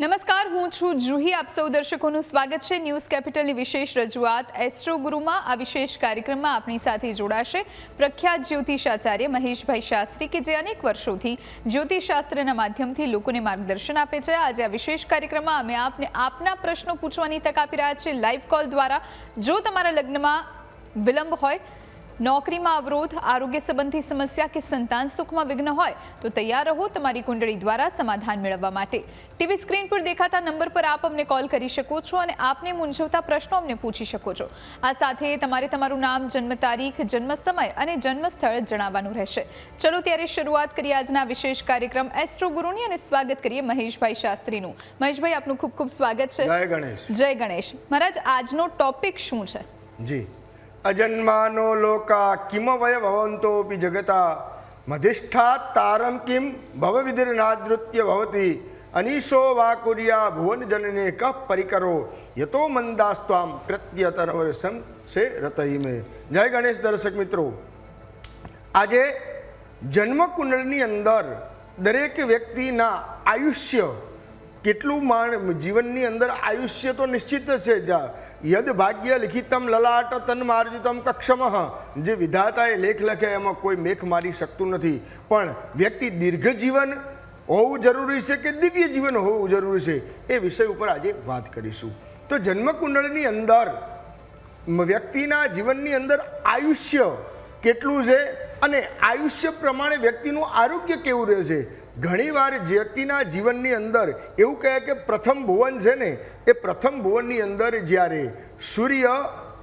નમસ્કાર, હું છું જુહી. આપ સૌ દર્શકોનું સ્વાગત છે. ન્યૂઝ કેપિટલની વિશેષ રજૂઆત એસ્ટ્રો ગુરુમાં આ વિશેષ કાર્યક્રમમાં આપણી સાથે જોડાશે પ્રખ્યાત જ્યોતિષાચાર્ય મહેશભાઈ શાસ્ત્રી કે જે અનેક વર્ષોથી જ્યોતિષશાસ્ત્રના માધ્યમથી લોકોને માર્ગદર્શન આપે છે. આજે આ વિશેષ કાર્યક્રમમાં અમે આપને આપના પ્રશ્નો પૂછવાની તક આપી રહ્યા છીએ. લાઈવ કોલ દ્વારા જો તમારા લગ્નમાં વિલંબ હોય નોકરીમાં અવરોધ આરોગ્ય સંબંધી સમસ્યા કે સંતાન સુખમાં વિઘ્ન હોય તો તૈયાર રહો તમારી કુંડળી દ્વારા સમાધાન મેળવવા માટે. ટીવી સ્ક્રીન પર દેખાતા નંબર પર આપ અમને કોલ કરી શકો છો અને આપને મૂંઝવતા પ્રશ્નો અમને પૂછી શકો છો. આ સાથે તમારે તમારું નામ જન્મ તારીખ જન્મ સમય અને જન્મ સ્થળ જણાવવાનું રહેશે. ચલો ત્યારે શરૂઆત કરીએ આજના વિશેષ કાર્યક્રમ એસ્ટ્રો ગુરુની અને સ્વાગત કરીએ મહેશભાઈ શાસ્ત્રીનું. મહેશભાઈ આપનું ખૂબ ખૂબ સ્વાગત છે. જય ગણેશ. જય ગણેશ. મહારાજ આજનો ટોપિક શું છે? જી. અજન્માનો લોકા કિમવય ભવંતોપી જગતા મધિષ્ઠાત તારમ કિમ ભવવિધિર્નાદૃત્ય ભવતી અનીશો વા કુર્યા ભુવન જનને કઃ પરિકરો યતો મંદાસ્ત્વામ પ્રત્યતનવરસમ સે રતઈમે જય ગણેશ દર્શક મિત્રો આજે જન્મકુંડળની અંદર દરેક વ્યક્તિના આયુષ્ય કેટલું માણ જીવનની અંદર આયુષ્ય તો નિશ્ચિત છે જા. યદ ભાગ્ય લિખિતમ લલાટ તન માર્જિતમ કક્ષમ. જે વિધાતાએ લેખ લખ્યા એમાં કોઈ મેખ મારી શકતું નથી. પણ વ્યક્તિ દીર્ઘ જીવન હોવું જરૂરી છે કે દિવ્ય જીવન હોવું જરૂરી છે એ વિષય ઉપર આજે વાત કરીશું. તો જન્મકુંડળની અંદર વ્યક્તિના જીવનની અંદર આયુષ્ય કેટલું છે અને આયુષ્ય પ્રમાણે વ્યક્તિનું આરોગ્ય કેવું રહેશે? ઘણીવાર વ્યક્તિના જીવનની અંદર એવું કહે કે પ્રથમ ભુવન છે ને, એ પ્રથમ ભુવનની અંદર જ્યારે સૂર્ય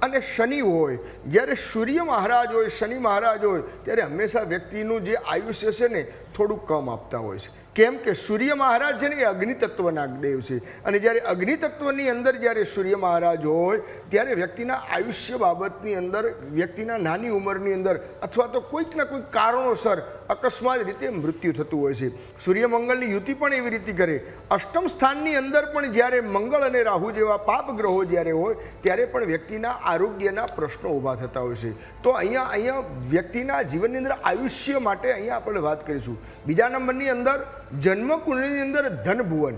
અને શનિ હોય, જ્યારે સૂર્ય મહારાજ હોય, શનિ મહારાજ હોય, ત્યારે હંમેશા વ્યક્તિનું જે આયુષ્ય છે ને થોડું કમ આપતા હોય છે. કેમ કે સૂર્ય મહારાજ છે ને એ અગ્નિ તત્વના દેવ છે. અને જ્યારે અગ્નિ તત્વની અંદર જ્યારે સૂર્ય મહારાજ હોય, ત્યારે વ્યક્તિના આયુષ્ય બાબતની અંદર, વ્યક્તિના નાની ઉંમરની અંદર અથવા તો કોઈક ના કોઈક કારણોસર અકસ્માત રીતે મૃત્યુ થતું હોય છે. સૂર્યમંગળની યુતિ પણ એવી રીતે કરે. અષ્ટમ સ્થાનની અંદર પણ જ્યારે મંગળ અને રાહુ જેવા પાપ ગ્રહો જ્યારે હોય, ત્યારે પણ વ્યક્તિના આરોગ્યના પ્રશ્નો ઊભા થતા હોય છે. તો અહીંયા અહીંયા વ્યક્તિના જીવનની અંદર આયુષ્ય માટે અહીંયા આપણે વાત કરીશું. બીજા નંબરની અંદર જન્મ કુંડળીની અંદર ધન ભુવન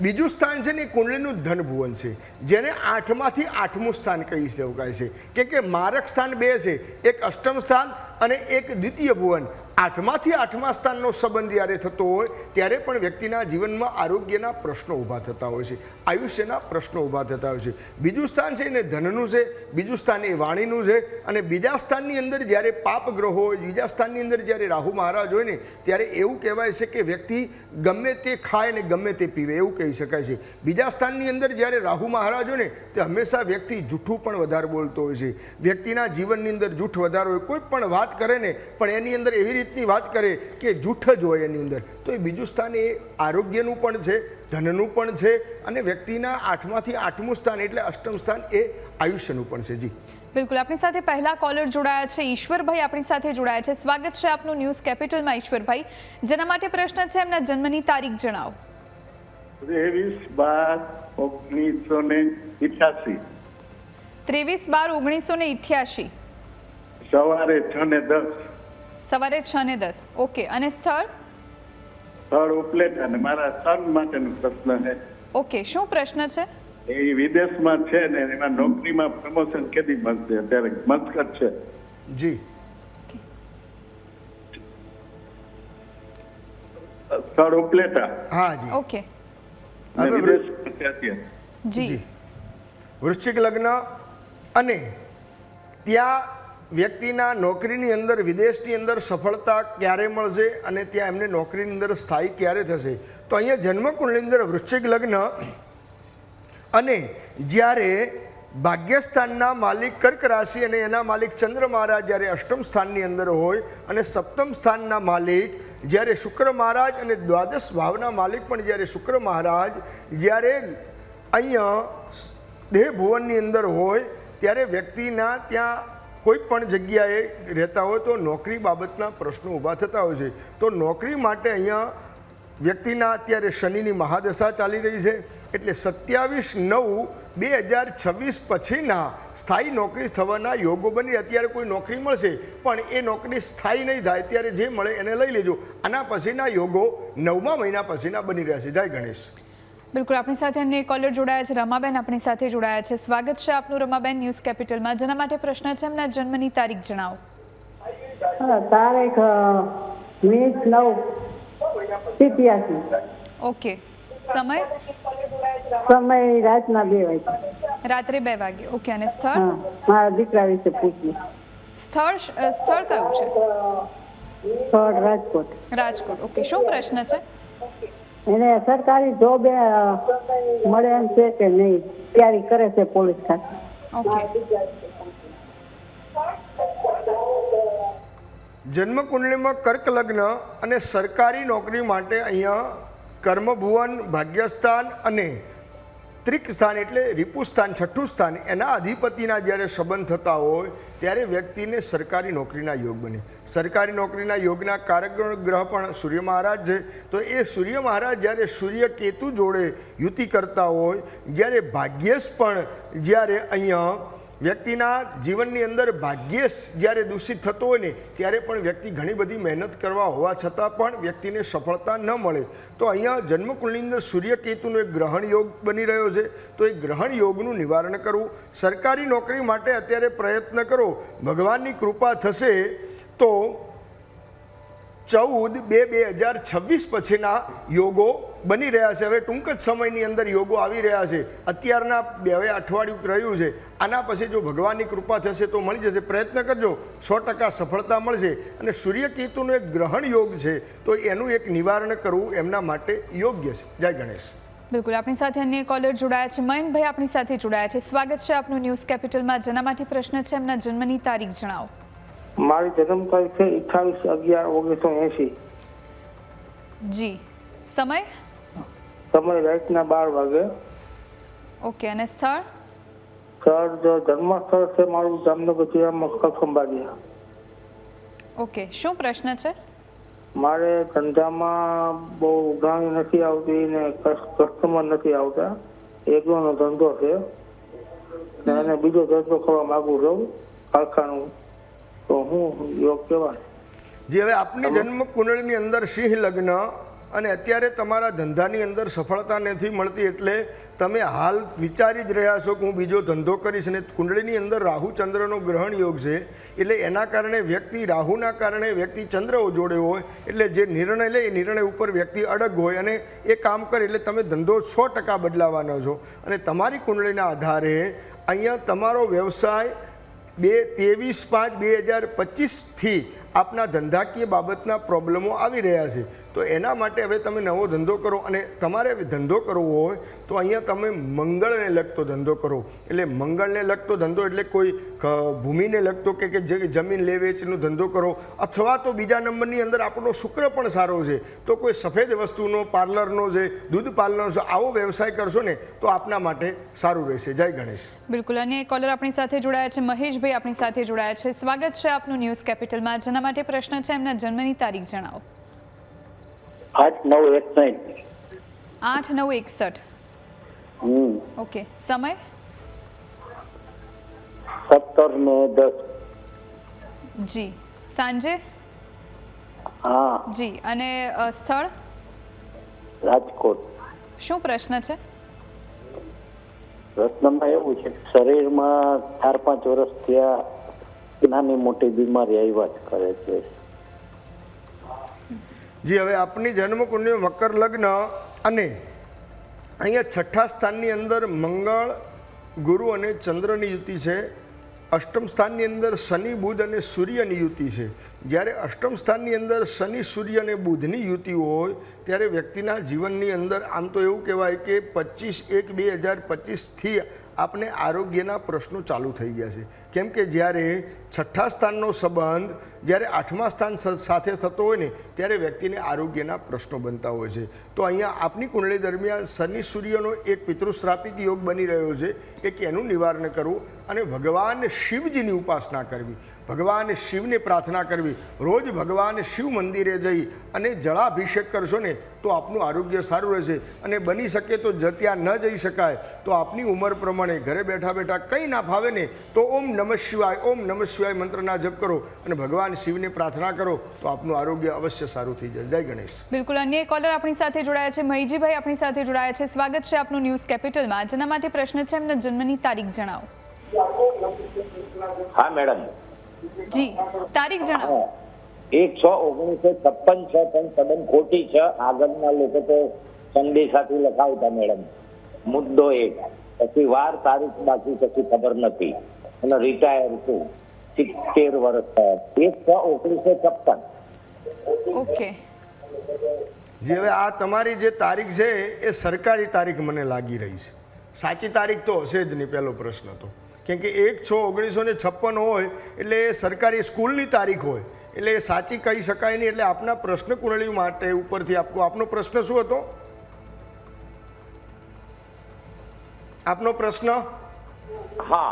બીજું સ્થાન છે ને એ કુંડલીનું ધન ભુવન છે. જેને આઠમાંથી આઠમું સ્થાન કહી શકાય છે. કે કે મારક સ્થાન બે છે. એક અષ્ટમ સ્થાન અને એક દ્વિતીય ભુવન. આઠમાંથી આઠમા સ્થાનનો સંબંધ જ્યારે થતો હોય, ત્યારે પણ વ્યક્તિના જીવનમાં આરોગ્યના પ્રશ્નો ઊભા થતા હોય છે, આયુષ્યના પ્રશ્નો ઊભા થતા હોય છે. બીજું સ્થાન છે એને ધનનું છે, બીજું સ્થાન એ વાણીનું છે અને બીજા સ્થાનની અંદર જ્યારે પાપ ગ્રહો હોય બીજા સ્થાનની અંદર જ્યારે રાહુ મહારાજ હોય ને, ત્યારે એવું કહેવાય છે કે વ્યક્તિ ગમે તે ખાય ને ગમે તે પીવે એવું કહી શકાય છે. બીજા સ્થાનની અંદર જ્યારે રાહુ મહારાજ હોય ને, તે હંમેશા વ્યક્તિ જૂઠું પણ વધારે બોલતો હોય છે. વ્યક્તિના જીવનની અંદર જૂઠ વધારે હોય, કોઈ પણ વાત કરે ને, પણ એની અંદર એવી રીતની વાત કરે કે જૂઠ જ હોય એની અંદર. તો એ બીજું સ્થાન એ આરોગ્યનું પણ છે ધનનું પણ છે અને વ્યક્તિના આઠમાંથી આઠમું સ્થાન એટલે અષ્ટમ સ્થાન એ આયુષ્યનું પણ છે. જી. બિલકુલ. આપણી સાથે પહેલા કોલર જોડાયા છે ઈશ્વરભાઈ આપણી સાથે જોડાયા છે. સ્વાગત છે આપનું ન્યૂઝ કેપિટલમાં ઈશ્વરભાઈ. જેના માટે પ્રશ્ન છે એમના જન્મની તારીખ જણાવો. ત્રેવીસ બાર ઓગણીસો ને ઇઠ્યાસી. ત્રેવીસ બાર ઓગણીસો ને ઇઠ્યાસી. સવારે છ ને દસ. સવારે છ ને દસ. ઓકે અને સ્થળ? સ્થળ ઉપલેટ અને મારા સન માટેનો પ્રશ્ન છે. ઓકે શું પ્રશ્ન છે? એ વિદેશમાં છે ને એમાં નોકરીમાં પ્રમોશન કેદી મળશે? અત્યારે મસ્કત છે. જી. સ્થળ ઉપલેટા. હા જી. ઓકે અને વિદેશમાં છે અત્યારે. જી. જી. વૃશ્ચિક લગ્ન અને ત્યાં વ્યક્તિના નોકરીની અંદર, વિદેશની અંદર સફળતા ક્યારે મળશે અને ત્યાં એમને નોકરીની અંદર સ્થાયી ક્યારે થશે? તો અહીંયા જન્મકુંડની અંદર વૃશ્ચિક લગ્ન અને જ્યારે ભાગ્યસ્થાનના માલિક કર્ક રાશિ અને એના માલિક ચંદ્ર મહારાજ જ્યારે અષ્ટમ સ્થાનની અંદર હોય અને સપ્તમ સ્થાનના માલિક જ્યારે શુક્ર મહારાજ અને દ્વાદશ ભાવના માલિક પણ જ્યારે શુક્ર મહારાજ જ્યારે અહીંયા દેહ ભુવનની અંદર હોય, ત્યારે વ્યક્તિના ત્યાં કોઈ પણ જગ્યાએ રહેતા હોય તો નોકરી બાબતના પ્રશ્નો ઊભા થતા હોય છે. તો નોકરી માટે અહીંયા વ્યક્તિના અત્યારે શનિની મહાદશા ચાલી રહી છે. એટલે સત્યાવીસ નવ બે હજાર છવ્વીસ પછીના સ્થાયી નોકરી થવાના યોગો બની અત્યારે કોઈ નોકરી મળશે. પણ એ નોકરી સ્થાયી નહીં થાય ત્યારે જે મળે એને લઈ લેજો. આના પછીના યોગો નવમા મહિના પછીના બની રહ્યા છે. જય ગણેશ. બિલકુલ આપણી સાથે અન્ય કોલર જોડાયા છે. રમાબેન આપણી સાથે જોડાયા છે. સ્વાગત છે આપનું રમાબેન ન્યૂઝ કેપિટલમાં. જેના માટે પ્રશ્ન છે એમના જન્મની તારીખ જણાવો. તારીખ વીસ નવ સિત્યાસી. ઓકે. સમય? સમય રાતના બે વાગે રાત્રે બે વાગે. ઓકે અને સ્થળ? મારા દીકરા વિશે પૂછ્યું સ્થળ સ્થળ કયું છે? રાજકોટ. રાજકોટ. ઓકે શું પ્રશ્ન છે? એને સરકારી જોબ મળે એમ છે કે નહીં? તૈયારી કરે છે પોલીસ ખાતે જન્મ જન્મકુંડલીમાં કર્ક લગ્ન અને સરકારી નોકરી માટે અહીંયા કર્મભુવન ભાગ્યસ્થાન અને ત્રિક સ્થાન એટલે રિપુસ્થાન છઠ્ઠું સ્થાન, એના અધિપતિના જ્યારે સંબંધ થતા હોય, ત્યારે વ્યક્તિને સરકારી નોકરીના યોગ બને. સરકારી નોકરીના યોગના કારક ગ્રહ પણ સૂર્ય મહારાજ છે. તો એ સૂર્ય મહારાજ જ્યારે સૂર્ય કેતુ જોડે યુતિ કરતા હોય, જ્યારે ભાગ્યેશ પણ જ્યારે અહીંયા વ્યક્તિના જીવનની અંદર ભાગ્યેશ જ્યારે દૂષિત થતો હોય ને, ત્યારે પણ વ્યક્તિ ઘણી બધી મહેનત કરવા હોવા છતાં પણ વ્યક્તિને સફળતા ન મળે. તો અહીંયા જન્મકુંડની અંદર સૂર્યકેતુનો એક ગ્રહણ યોગ બની રહ્યો છે. તો એ ગ્રહણ યોગનું નિવારણ કરવું. સરકારી નોકરી માટે અત્યારે પ્રયત્ન કરો. ભગવાનની કૃપા થશે તો ચૌદ બે બે હજાર છવ્વીસ પછીના યોગો બની રહ્યા છે. હવે ટૂંક જ સમયની અંદર યોગો આવી રહ્યા છે. અત્યારના બે, હવે અઠવાડિયું રહ્યું છે. આના પછી જો ભગવાનની કૃપા થશે તો મળી જશે. પ્રયત્ન કરજો. સો ટકા સફળતા મળશે. અને સૂર્યકેતુનો એક ગ્રહણ યોગ છે, તો એનું એક નિવારણ કરવું એમના માટે યોગ્ય છે. જય ગણેશ. બિલકુલ. આપણી સાથે અન્ય કોલર જોડાયા છે. મયંકભાઈ આપણી સાથે જોડાયા છે. સ્વાગત છે આપનું ન્યૂઝ કેપિટલમાં. જેના માટે પ્રશ્ન છે એમના જન્મની તારીખ જણાવો. મારી જન્મ તારીખ છે અઠ્ઠાવીસ અગિયાર ઓગણીસો એસી જી. સમય? સમય રાતના બાર વાગે. ઓકે અને સ્થળ? સ્થળ જો જન્મ છે મારું જામનગર જિલ્લામાં કખંબાડિયા ઓકે શું પ્રશ્ન છે? મારે ધંધામાં બહુ ઉઘાણી નથી આવતી ને કસ- કસ્ટમર નથી આવતા. એકલોનો ધંધો છે. અને બીજો ધંધો કરવા માંગુ છું કારખાનું. તો હું યોગ કહેવાય. જે હવે આપની જન્મ કુંડળીની અંદર સિંહ લગ્ન અને અત્યારે તમારા ધંધાની અંદર સફળતા નથી મળતી એટલે તમે હાલ વિચારી જ રહ્યા છો કે હું બીજો ધંધો કરીશ અને કુંડળીની અંદર રાહુ ચંદ્રનો ગ્રહણ યોગ છે એટલે એના કારણે વ્યક્તિ રાહુના કારણે વ્યક્તિ ચંદ્ર જોડે હોય એટલે જે નિર્ણય લે એ નિર્ણય ઉપર વ્યક્તિ અડગ હોય અને એ કામ કરે એટલે તમે ધંધો સો ટકા બદલાવાનો છો. અને તમારી કુંડળીના આધારે અહીંયા તમારો વ્યવસાય બે ત્રેવીસ પાંચ બે હજાર પચીસથી આપના ધંધાકીય બાબતના પ્રોબ્લેમો આવી રહ્યા છે. તો એના માટે હવે તમે નવો ધંધો કરો અને તમારે ધંધો કરવો હોય તો અહીંયા તમે મંગળને લગતો ધંધો કરો. એટલે મંગળને લગતો ધંધો એટલે કોઈ ભૂમિને લગતો કે જે જમીન લે, વેચનો ધંધો કરો અથવા તો બીજા નંબરની અંદર આપણો શુક્ર પણ સારો છે. તો કોઈ સફેદ વસ્તુનો, પાર્લરનો છે દૂધ પાર્લરનો છે આવો વ્યવસાય કરશો ને તો આપના માટે સારું રહેશે. જય ગણેશ. બિલકુલ. અને કોલર આપણી સાથે જોડાયા છે, મહેશભાઈ આપણી સાથે જોડાયા છે. સ્વાગત છે આપનું ન્યૂઝ કેપિટલમાં. જેના માટે પ્રશ્ન છે, એમના જન્મની તારીખ જણાવો. આઠ નવ એકસઠ આઠ નવ એકસઠ. ઓકે સમય? સત્તર ને દસ. જી. સાંજે? હા. જી. અને સ્થળ? રાજકોટ. શું પ્રશ્ન છે? પ્રશ્નમાં એવું છે શરીરમાં ચાર પાંચ વર્ષ થયા નાની મોટી બીમારી આવ્યા જ કરે છે. જી હવે આપની જન્મકુંડળી મકર લગ્ન અને અહીંયા છઠ્ઠા સ્થાનની અંદર મંગળ, ગુરુ અને ચંદ્રની યુતિ છે. અષ્ટમ સ્થાનની અંદર શનિ, બુધ અને સૂર્યની યુતિ છે. જ્યારે અષ્ટમ સ્થાનની અંદર શનિ, સૂર્ય અને બુધની યુતિ હોય, ત્યારે વ્યક્તિના જીવનની અંદર આમ તો એવું કહેવાય કે પચીસ એક બે હજાર પચીસથી આપને આરોગ્યના પ્રશ્નો ચાલુ થઈ ગયા છે. કેમ કે જ્યારે છઠ્ઠા સ્થાનનો સંબંધ જ્યારે આઠમા સ્થાન સાથે થતો હોય ને, ત્યારે વ્યક્તિને આરોગ્યના પ્રશ્નો બનતા હોય છે. તો અહીંયા આપની કુંડળી દરમિયાન શનિ સૂર્યનો એક પિતૃશ્રાપિત યોગ બની રહ્યો છે કે એનું નિવારણ કરવું અને ભગવાન શિવજીની ઉપાસના કરવી. ભગવાન શિવને પ્રાર્થના કરવી. રોજ ભગવાન શિવ મંદિરે જઈ અને જળાભિષેક કરશો ને તો આપનું આરોગ્ય સારું રહેશે. અને બની શકે તો જ ત્યાં ન જઈ શકાય. તો આપની ઉંમર પ્રમાણે ઘરે બેઠા બેઠા કંઈ ના ફાવે ને તો ઓમ નમઃ શિવાય ઓમ નમઃ શિવાય મંત્રના જપ કરો અને ભગવાન શિવને પ્રાર્થના કરો તો આપનું આરોગ્ય અવશ્ય સારું થઈ જાય. જય ગણેશ. બિલકુલ અન્ય એક કોલર આપણી સાથે જોડાયા છે. મહીજીભાઈ આપણી સાથે જોડાયા છે. સ્વાગત છે આપનું ન્યૂઝ કેપિટલમાં. જેના માટે પ્રશ્ન છે એમના જન્મની તારીખ જણાવો. હા મેડમ. જી તારીખ જણાવો. એક છ ઓગણીસો છપ્પન છે પણ તદ્દન ખોટી છે. આગળના લોકો તો સંદેશાથી લખાવતા મેડમ. મુદ્દો એક. પછી વાર તારીખ બાકી પછી ખબર નથી. અને રિટાયર છું. સિત્તેર વર્ષ થયા. એક છ ઓગણીસો છપ્પન. ઓકે. જે હવે આ તમારી જે તારીખ છે એ સરકારી તારીખ મને લાગી રહી છે. સાચી તારીખ તો હશે જ નહીં પહેલો પ્રશ્ન તો. કેમ કે એક છ ઓગણીસો ને છપ્પન હોય એટલે સરકારી સ્કૂલની તારીખ હોય એટલે એ સાચી કહી શકાય નહીં એટલે આપના પ્રશ્ન કુંડળી માટે ઉપરથી આપકો આપનો પ્રશ્ન શું હતો? આપનો પ્રશ્ન? હા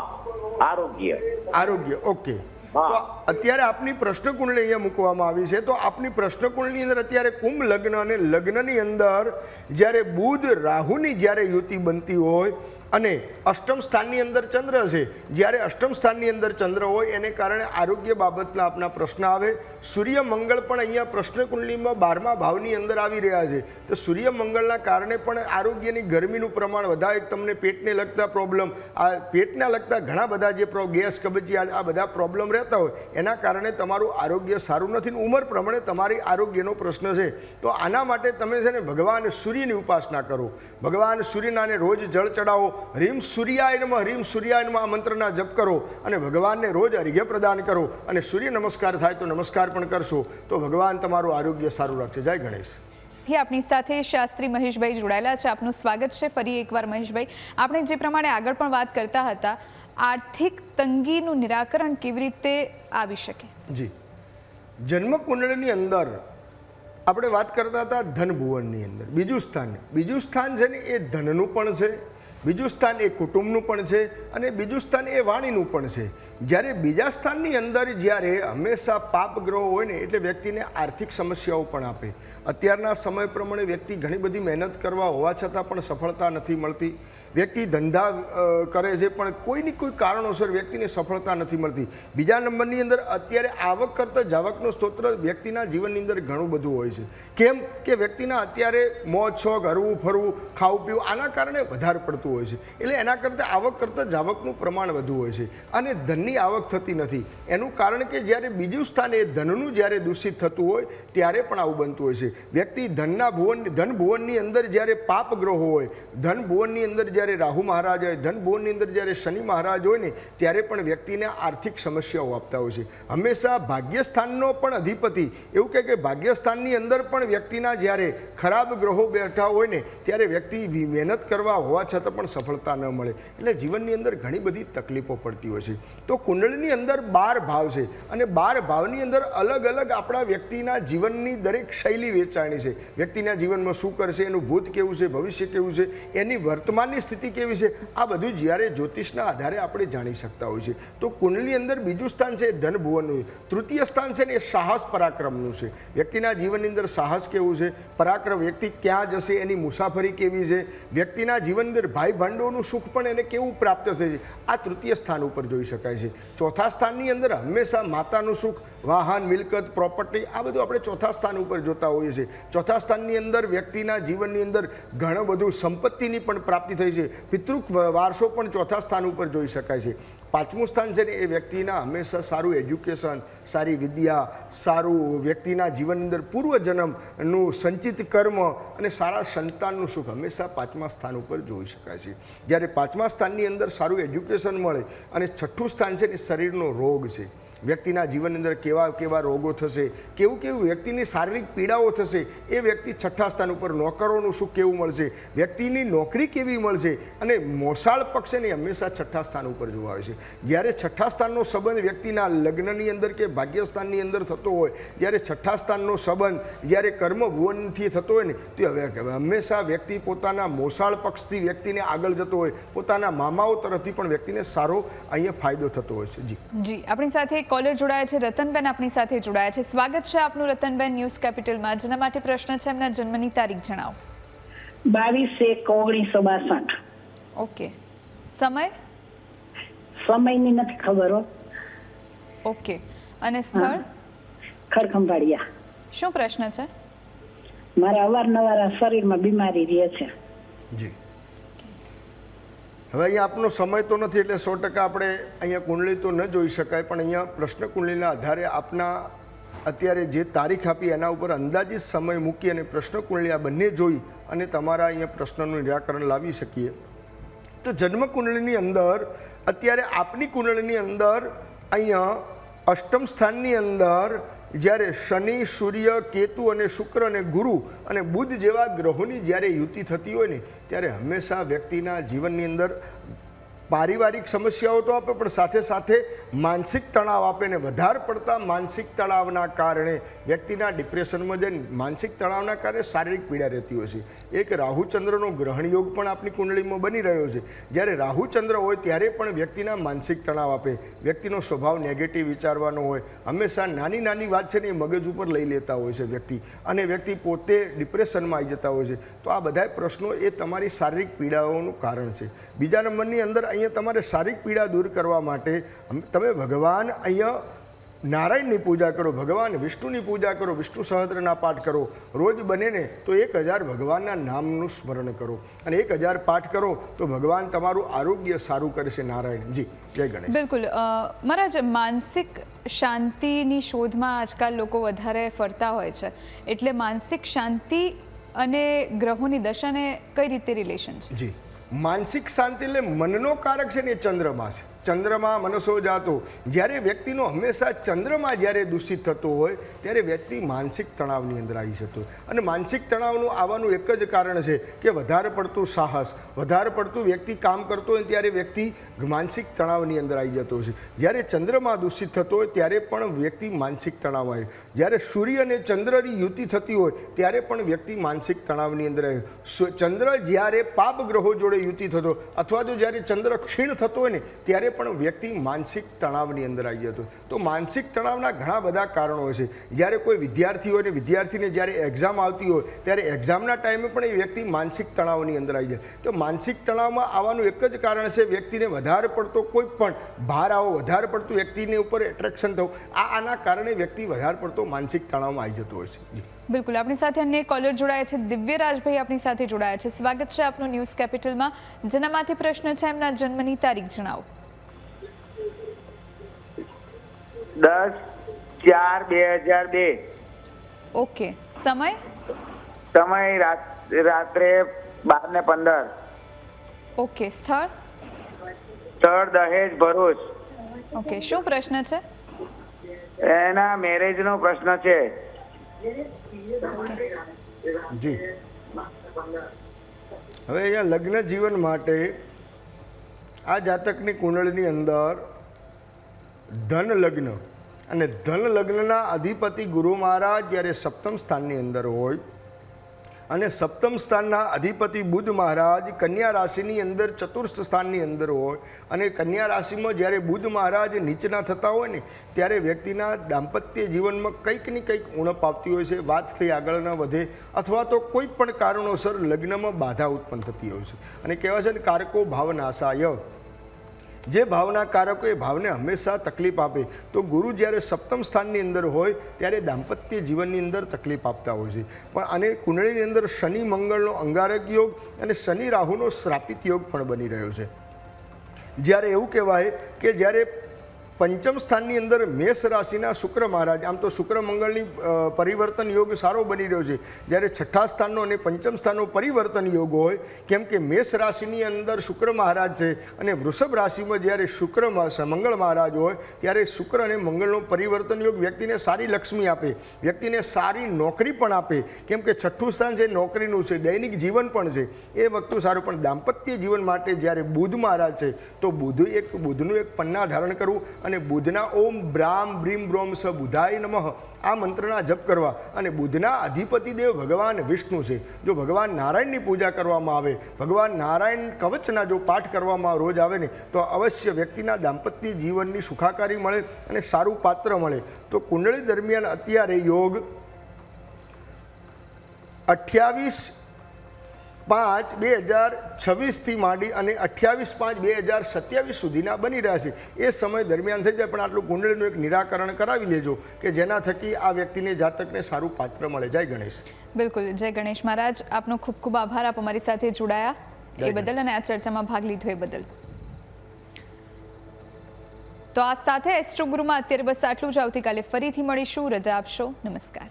આરોગ્ય. આરોગ્ય ઓકે. તો અત્યારે આપની પ્રશ્ન કુંડળી અહીંયા મૂકવામાં આવી છે તો આપની પ્રશ્ન કુંડળીની અંદર અત્યારે કુંભ લગ્ન અને લગ્નની અંદર જ્યારે બુધ રાહુની જ્યારે યુતિ બનતી હોય અને અષ્ટમ સ્થાનની અંદર ચંદ્ર છે. જ્યારે અષ્ટમ સ્થાનની અંદર ચંદ્ર હોય, એને કારણે આરોગ્ય બાબતના આપના પ્રશ્ન આવે. સૂર્ય મંગળ પણ અહીંયા પ્રશ્ન કુંડલીમાં બારમા ભાવની અંદર આવી રહ્યા છે. તો સૂર્ય મંગળના કારણે પણ આરોગ્યની ગરમીનું પ્રમાણ વધારે. તમને પેટને લગતા પ્રોબ્લેમ આ પેટને લગતા ઘણા બધા જે ગેસ કબજિયાત, આ બધા પ્રોબ્લેમ રહેતા હોય, એના કારણે તમારું આરોગ્ય સારું નથી ને ઉંમર પ્રમાણે તમારી આરોગ્યનો પ્રશ્ન છે. તો આના માટે તમે છે ને ભગવાન સૂર્યની ઉપાસના કરો. ભગવાન સૂર્યનાને રોજ જળ ચડાવો. રીમ સૂર્યાય નમઃ રીમ સૂર્યાય નમઃ આ મંત્રના જપ કરો અને ભગવાનને રોજ અર્ઘ્ય પ્રદાન કરો અને સૂર્ય નમસ્કાર થાય તો નમસ્કાર પણ કરશો. તો ભગવાન તમારું આરોગ્ય સારું રાખશે. જય ગણેશ. થી આપણી સાથે શાસ્ત્રી મહેશભાઈ જોડાયેલા છે. આપનું સ્વાગત છે ફરી એકવાર મહેશભાઈ. આપણે જે પ્રમાણે આગળ પણ વાત કરતા હતા આર્થિક તંગીનું નિરાકરણ કેવી રીતે આવી શકે? જી. જન્મ કુંડળીની અંદર આપણે વાત કરતા હતા ધન ભુવનની અંદર. બીજું સ્થાન. બીજું સ્થાન છે ને એ ધનનું પણ છે. બીજું સ્થાન એ કુટુંબનું પણ છે અને બીજું સ્થાન એ વાણીનું પણ છે. જ્યારે બીજા સ્થાનની અંદર જ્યારે હંમેશા પાપ ગ્રહો હોય ને એટલે વ્યક્તિને આર્થિક સમસ્યાઓ પણ આપે. અત્યારના સમય પ્રમાણે વ્યક્તિ ઘણી બધી મહેનત કરવા હોવા છતાં પણ સફળતા નથી મળતી. વ્યક્તિ ધંધા કરે છે પણ કોઈની કોઈ કારણોસર વ્યક્તિને સફળતા નથી મળતી. બીજા નંબરની અંદર અત્યારે આવક કરતાં જાવકનો સ્ત્રોત વ્યક્તિના જીવનની અંદર ઘણું બધું હોય છે. કેમ કે વ્યક્તિના અત્યારે મોજ શોખ હરવું, ફરવું, ખાવું, પીવું આના કારણે વધારે પડતું હોય છે. એટલે એના કરતાં આવક કરતાં જાવકનું પ્રમાણ વધુ હોય છે. અને ધનની આવક થતી નથી. એનું કારણ કે જ્યારે બીજું સ્થાન ધનનું જ્યારે દૂષિત થતું હોય, ત્યારે પણ આવું બનતું હોય છે. વ્યક્તિ ધનના ભુવન, ધન ભુવનની અંદર જ્યારે પાપ ગ્રહો હોય, ધન ભુવનની અંદર જ્યારે રાહુ મહારાજ હોય, ધન ભુવનની અંદર જ્યારે શનિ મહારાજ હોય ને, ત્યારે પણ વ્યક્તિને આર્થિક સમસ્યાઓ આપતા હોય છે. હંમેશા ભાગ્યસ્થાનનો પણ અધિપતિ, એવું કહે કે ભાગ્યસ્થાનની અંદર પણ વ્યક્તિના જ્યારે ખરાબ ગ્રહો બેઠા હોય ને, ત્યારે વ્યક્તિ મહેનત કરવા હોવા છતાં પણ સફળતા ન મળે. એટલે જીવનની અંદર ઘણી બધી તકલીફો પડતી હોય છે. તો કુંડળીની અંદર બાર ભાવ છે અને બાર ભાવની અંદર અલગ અલગ આપણા વ્યક્તિના જીવનની દરેક શૈલી વેચાણી છે. વ્યક્તિના જીવનમાં શું કરશે, એનું ભૂત કેવું છે, ભવિષ્ય કેવું છે, એની વર્તમાનની સ્થિતિ કેવી છે, આ બધું જ્યારે જ્યોતિષના આધારે આપણે જાણી શકતા હોય છે. તો કુંડલી અંદર બીજું સ્થાન છે ધનભુવનનું. તૃતીય સ્થાન છે ને એ સાહસ પરાક્રમનું છે. વ્યક્તિના જીવનની અંદર સાહસ કેવું છે? પરાક્રમ વ્યક્તિ ક્યાં જશે? એની મુસાફરી કેવી છે? વ્યક્તિના જીવન અંદર ભાઈ ભાંડોનું સુખ પણ એને કેવું પ્રાપ્ત થાય છે આ તૃતીય સ્થાન ઉપર જોઈ શકાય છે. ચોથા સ્થાનની અંદર હંમેશા માતાનું સુખ, વાહન, મિલકત પ્રોપર્ટી આ બધું આપણે ચોથા સ્થાન ઉપર જોતા હોઈએ છીએ. ચોથા સ્થાનની અંદર વ્યક્તિના જીવનની અંદર ઘણું બધું સંપત્તિની પણ પ્રાપ્તિ થઈ છે. પિતૃક વારસો પણ ચોથા સ્થાન ઉપર જોઈ શકાય છે. પાંચમું સ્થાન છે ને, એ વ્યક્તિના હંમેશા સારું એજ્યુકેશન, સારી વિદ્યા, સારું વ્યક્તિના જીવન અંદર પૂર્વજન્મનું સંચિત કર્મ અને સારા સંતાનનું સુખ હંમેશા પાંચમા સ્થાન ઉપર જોઈ શકાય છે. જ્યારે પાંચમા સ્થાનની અંદર સારું એજ્યુકેશન મળે અને છઠ્ઠું સ્થાન છે ને, શરીરનો રોગ છે. વ્યક્તિના જીવનની અંદર કેવા કેવા રોગો થશે, કેવું કેવું વ્યક્તિની શારીરિક પીડાઓ થશે, એ વ્યક્તિ છઠ્ઠા સ્થાન ઉપર નોકરોનું સુખ કેવું મળશે, વ્યક્તિની નોકરી કેવી મળશે અને મોસાળ પક્ષ છે હંમેશા છઠ્ઠા સ્થાન ઉપર જોવા આવે છે. જ્યારે છઠ્ઠા સ્થાનનો સંબંધ વ્યક્તિના લગ્નની અંદર કે ભાગ્યસ્થાનની અંદર થતો હોય, જ્યારે છઠ્ઠા સ્થાનનો સંબંધ જ્યારે કર્મભુવનથી થતો હોય ને, તો હવે હંમેશા વ્યક્તિ પોતાના મોસાળ પક્ષથી વ્યક્તિને આગળ જતો હોય, પોતાના મામાઓ તરફથી પણ વ્યક્તિને સારો અહીંયા ફાયદો થતો હોય છે. જી. જી, આપણી સાથે એક કોલર જોડાયા છે રતનબેન આપણી સાથે જોડાયા છે. સ્વાગત છે આપનું રતનબેન ન્યૂઝ કેપિટલમાં. જેના માટે પ્રશ્ન છે એમના જન્મની તારીખ જણાવો. બાવીસ એક ઓગણીસો બાસઠ. ઓકે. સમય? સમયની નથી ખબર હો. ઓકે. અને સ્થળ? ખરખંભાળિયા. શું પ્રશ્ન છે? મારા અવારનવાર શરીરમાં બીમારી રહે છે. જી. હવે અહીંયા આપનો સમય તો નથી એટલે સો ટકા આપણે અહીંયા કુંડળી તો ન જોઈ શકાય, પણ અહીંયા પ્રશ્ન કુંડલીના આધારે આપના અત્યારે જે તારીખ આપી એના ઉપર અંદાજિત સમય મૂકી અને પ્રશ્ન કુંડલી આ બંને જોઈ અને તમારા અહીંયા પ્રશ્નનું નિરાકરણ લાવી શકીએ. તો જન્મ કુંડળીની અંદર, અત્યારે આપની કુંડળીની અંદર અહીંયા અષ્ટમ સ્થાનની અંદર જ્યારે શનિ, સૂર્ય, કેતુ અને શુક્ર અને ગુરુ અને બુધ જેવા ગ્રહોની જ્યારે યુતિ થતી હોય ને, ત્યારે હંમેશા વ્યક્તિના જીવનની અંદર પારિવારિક સમસ્યાઓ તો આપે, પણ સાથે સાથે માનસિક તણાવ આપે ને વધારે પડતા માનસિક તણાવના કારણે વ્યક્તિના ડિપ્રેશનમાં જઈને માનસિક તણાવના કારણે શારીરિક પીડા રહેતી હોય છે. એક રાહુચંદ્રનો ગ્રહણ યોગ પણ આપણી કુંડળીમાં બની રહ્યો છે. જ્યારે રાહુચંદ્ર હોય ત્યારે પણ વ્યક્તિના માનસિક તણાવ આપે, વ્યક્તિનો સ્વભાવ નેગેટિવ વિચારવાનો હોય, હંમેશા નાની નાની વાત છે ને એ મગજ ઉપર લઈ લેતા હોય છે વ્યક્તિ અને વ્યક્તિ પોતે ડિપ્રેશનમાં આવી જતા હોય છે. તો આ બધા પ્રશ્નો એ તમારી શારીરિક પીડાઓનું કારણ છે. બીજા નંબરની અંદર અહીંયા તમારે શારીરિક પીડા દૂર કરવા માટે તમે ભગવાન અહીંયા નારાયણની પૂજા કરો ભગવાન વિષ્ણુની પૂજા કરો વિષ્ણુ સહસ્ત્રના પાઠ કરો રોજ બને ને તો એક હજાર ભગવાનના નામનું સ્મરણ કરો અને એક હજાર પાઠ કરો તો ભગવાન તમારું આરોગ્ય સારું કરશે નારાયણ. જી જય ગણેશ. બિલકુલ. મહારાજ માનસિક શાંતિની શોધમાં આજકાલ લોકો વધારે ફરતા હોય છે. એટલે માનસિક શાંતિ અને ગ્રહોની દશાને કઈ રીતે રિલેશન છે? જી. માનસિક શાંતિ એટલે મનનો કારક છે ને એ ચંદ્રમા છે. ચંદ્રમા મનસો જાતો. જ્યારે વ્યક્તિનો હંમેશા ચંદ્રમાં જ્યારે દૂષિત થતો હોય, ત્યારે વ્યક્તિ માનસિક તણાવની અંદર આવી જતો. અને માનસિક તણાવનું આવવાનું એક જ કારણ છે કે વધારે પડતું સાહસ, વધારે પડતું વ્યક્તિ કામ કરતો હોય ત્યારે વ્યક્તિ માનસિક તણાવની અંદર આવી જતો છે. જ્યારે ચંદ્રમાં દૂષિત થતો હોય, ત્યારે પણ વ્યક્તિ માનસિક તણાવ આવે. જ્યારે સૂર્ય અને ચંદ્રની યુતિ થતી હોય, ત્યારે પણ વ્યક્તિ માનસિક તણાવની અંદર આવે. ચંદ્ર જ્યારે પાપ ગ્રહો જોડે યુતિ થતો, અથવા તો જ્યારે ચંદ્ર ક્ષીણ થતો હોય ને, ત્યારે પણ વ્યક્તિ માનસિક તણાવની અંદર આવી જતો. તો માનસિક તણાવના ઘણા બધા કારણો છે. જ્યારે કોઈ વિદ્યાર્થી હોય ને વિદ્યાર્થીને જ્યારે એક્ઝામ આવતી હોય, ત્યારે એક્ઝામના ટાઈમે પણ એ વ્યક્તિ માનસિક તણાવની અંદર આવી જાય. તો માનસિક તણાવમાં આવવાનું એક જ કારણ છે, વ્યક્તિને વધારે પડતો કોઈ પણ ભાર આવો, વધારે પડતું વ્યક્તિને ઉપર એટ્રેક્શન થવું. આ આના કારણે વ્યક્તિ વધારે પડતો માનસિક તણાવમાં આવી જતો હોય છે. બિલકુલ. આપણી સાથે અન્ય કોલર જોડાયા છે દિવ્યરાજભાઈ આપણી સાથે જોડાયા છે. સ્વાગત છે આપનું ન્યૂઝ કેપિટલમાં. જેના માટે પ્રશ્ન છે, એમના જન્મની તારીખ જણાવો. દસ ચાર બે હજાર બે. ઓકે. સમય? સમય રાત- રાત્રે બાર ને પંદર. ઓકે. સ્થળ? સ્થળ દહેજ ભરૂચ. ઓકે. શું પ્રશ્ન છે? એના મેરેજ નો પ્રશ્ન છે. જી. હવે અહીંયા લગ્ન જીવન માટે આ જાતકની કુંડળની અંદર ધન લગ્ન અને ધન લગ્નના અધિપતિ ગુરુ મહારાજ જ્યારે સપ્તમ સ્થાનની અંદર હોય અને સપ્તમ સ્થાનના અધિપતિ બુધ મહારાજ કન્યા રાશિની અંદર ચતુર્થ સ્થાનની અંદર હોય અને કન્યા રાશિમાં જ્યારે બુધ મહારાજ નીચના થતા હોય ને, ત્યારે વ્યક્તિના દાંપત્ય જીવનમાં કંઈક ને કંઈક ઉણપ આવતી હોય છે, વાત થઈ આગળ ન વધે અથવા તો કોઈ પણ કારણોસર લગ્નમાં બાધા ઉત્પન્ન થતી હોય છે. અને કહેવાય છે ને, કારકો ભાવનાશાય. જે ભાવના કારકો એ ભાવને હંમેશા તકલીફ આપે. તો ગુરુ જ્યારે સપ્તમ સ્થાનની અંદર હોય, ત્યારે દાંપત્ય જીવનની અંદર તકલીફ આપતા હોય છે. પણ અને કુંડળીની અંદર શનિ મંગળનો અંગારક યોગ અને શનિ રાહુનો શ્રાપિત યોગ પણ બની રહ્યો છે. જ્યારે એવું કહેવાય કે જ્યારે પંચમ સ્થાનની અંદર મેષ રાશિના શુક્ર મહારાજ, આમ તો શુક્ર મંગળની પરિવર્તન યોગ સારો બની રહ્યો છે. જ્યારે છઠ્ઠા સ્થાનનો અને પંચમ સ્થાનનો પરિવર્તન યોગ હોય, કેમ કે મેષ રાશિની અંદર શુક્ર મહારાજ છે અને વૃષભ રાશિમાં જ્યારે શુક્ર મંગળ મહારાજ હોય, ત્યારે શુક્ર અને મંગળનો પરિવર્તન યોગ વ્યક્તિને સારી લક્ષ્મી આપે, વ્યક્તિને સારી નોકરી પણ આપે. કેમ કે છઠ્ઠું સ્થાન છે નોકરીનું છે, દૈનિક જીવન પણ છે. એ વસ્તુ સારું, પણ દાંપત્ય જીવન માટે જ્યારે બુધ મહારાજ છે, તો બુધ એક, બુધનું એક પન્ના ધારણ કરવું અને બુધના ઓમ બ્રામ બ્રીમ બ્રોમ સ બુધાય નમઃ. આ મંત્રના જપ કરવા. અને બુધના અધિપતિ દેવ ભગવાન વિષ્ણુ છે. જો ભગવાન નારાયણની પૂજા કરવામાં આવે, ભગવાન નારાયણ કવચના જો પાઠ કરવામાં રોજ આવે ને, તો અવશ્ય વ્યક્તિના દાંપત્ય જીવનની સુખાકારી મળે અને સારું પાત્ર મળે. તો કુંડળી દરમિયાન અત્યારે યોગ અઠ્યાવીસ પાંચ બે હજાર છવ્વીસથી માંડી અને અઠ્યાવીસ પાંચ બે હજાર સત્યાવીસ સુધીના બની રહ્યા છે. એ સમય દરમિયાન થઈ જાય પણ આટલું કુંડળીનું એક નિરાકરણ કરાવી લેજો કે જેના થકી આ વ્યક્તિને જાતકને સારું પાત્ર મળે. જય ગણેશ. બિલકુલ. જય ગણેશ મહારાજ. આપનો ખૂબ ખૂબ આભાર. આપ અમારી સાથે જોડાયા. એ બદલ અને આ ચર્ચામાં ભાગ લીધો એ બદલ. તો આ સાથે એસ્ટ્રો ગુરુમાં અત્યારે બસ આટલું જ. આવતીકાલે ફરીથી મળીશું. રજા આપશો. નમસ્કાર.